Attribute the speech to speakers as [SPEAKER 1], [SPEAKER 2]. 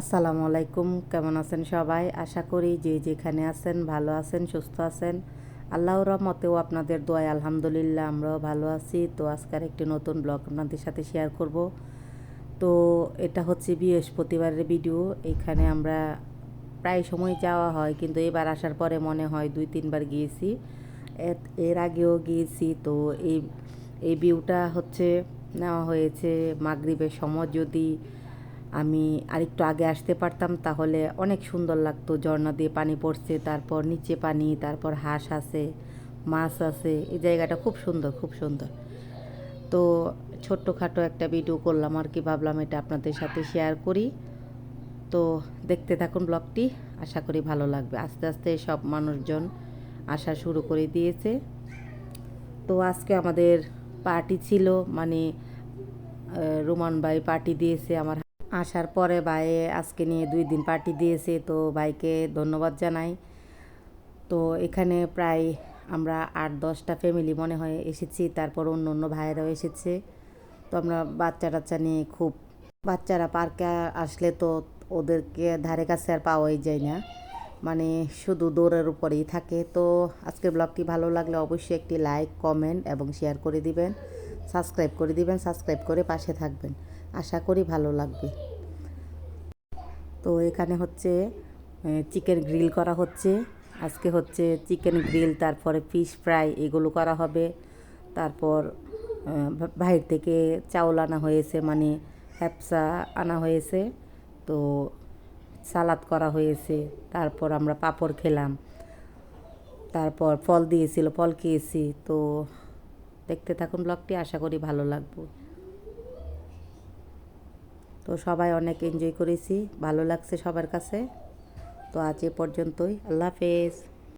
[SPEAKER 1] আসসালামু আলাইকুম, কেমন আছেন সবাই? আশা করি যে যেখানে আছেন, ভালো আছেন, সুস্থ আছেন। আল্লাহর রহমতেও আপনাদের দোয়ায় আলহামদুলিল্লাহ আমরাও ভালো আছি। তো আজকের একটি নতুন ব্লগ আপনাদের সাথে শেয়ার করব। তো এটা হচ্ছে বৃহস্পতিবারের ভিডিও। এখানে আমরা প্রায় সময় যাওয়া হয়, কিন্তু এবার আসার পরে মনে হয় দুই, তিনবার গিয়েছি। এর আগেও গিয়েছি। তো এই এই ভিউটা হচ্ছে, নেওয়া হয়েছে মাগরিবের সময়। যদি আমি আরেকটু আগে আসতে পারতাম, তাহলে অনেক সুন্দর লাগতো। ঝর্ণা দিয়ে পানি পড়ছে, তারপর নিচে পানি, তারপর হাঁস আছে, মাছ আছে। এই জায়গাটা খুব সুন্দর খুব সুন্দর। তো ছোট্টখাটো একটা ভিডিও করলাম আর কি, ভাবলাম এটা আপনাদের সাথে শেয়ার করি। তো দেখতে থাকুন ব্লগটি, আশা করি ভালো লাগবে। আস্তে আস্তে সব মানুষজন আসা শুরু করে দিয়েছে। তো আজকে আমাদের পার্টি ছিল মানে রোমান ভাই পার্টি দিয়েছে আমার আসার পরে ভাইয়ে আজকে নিয়ে দুই দিন পার্টি দিয়েছে, তো ভাইকে ধন্যবাদ জানাই। তো এখানে প্রায় আমরা আট দশটা ফ্যামিলি মনে হয় এসেছি, তারপর অন্য অন্য ভাইয়েরাও এসেছে। তো আমরা বাচ্চা টাচ্চা নিয়ে খুব, বাচ্চারা পার্কে আসলে তো ওদেরকে ধারে কাছে আর পাওয়াই যায় না। মানে শুধু দৌড়ের উপরেই থাকে। তো আজকের ব্লগটি ভালো লাগলে অবশ্যই একটি লাইক কমেন্ট এবং শেয়ার করে দিবেন। সাবস্ক্রাইব করে দিবেন, সাবস্ক্রাইব করে পাশে থাকবেন। আশা করি ভালো লাগবে। তো এখানে হচ্ছে চিকেন গ্রিল করা হচ্ছে। আজকে হচ্ছে চিকেন গ্রিল, তারপরে ফিশ ফ্রাই, এগুলো করা হবে। তারপর বাইরে থেকে চাউল আনা হয়েছে মানে হ্যাপসা আনা হয়েছে। তো সালাদ করা হয়েছে, তারপর আমরা পাঁপড় খেলাম। তারপর ফল দিয়েছিল, ফল খেয়েছি। তো দেখতে থাকুন ব্লগটি, আশা করি ভালো লাগবে। তো সবাই অনেক এনজয় করেছি, ভালো লাগছে সবার কাছে। তো আজ এ পর্যন্তই, আল্লাহ হাফেজ।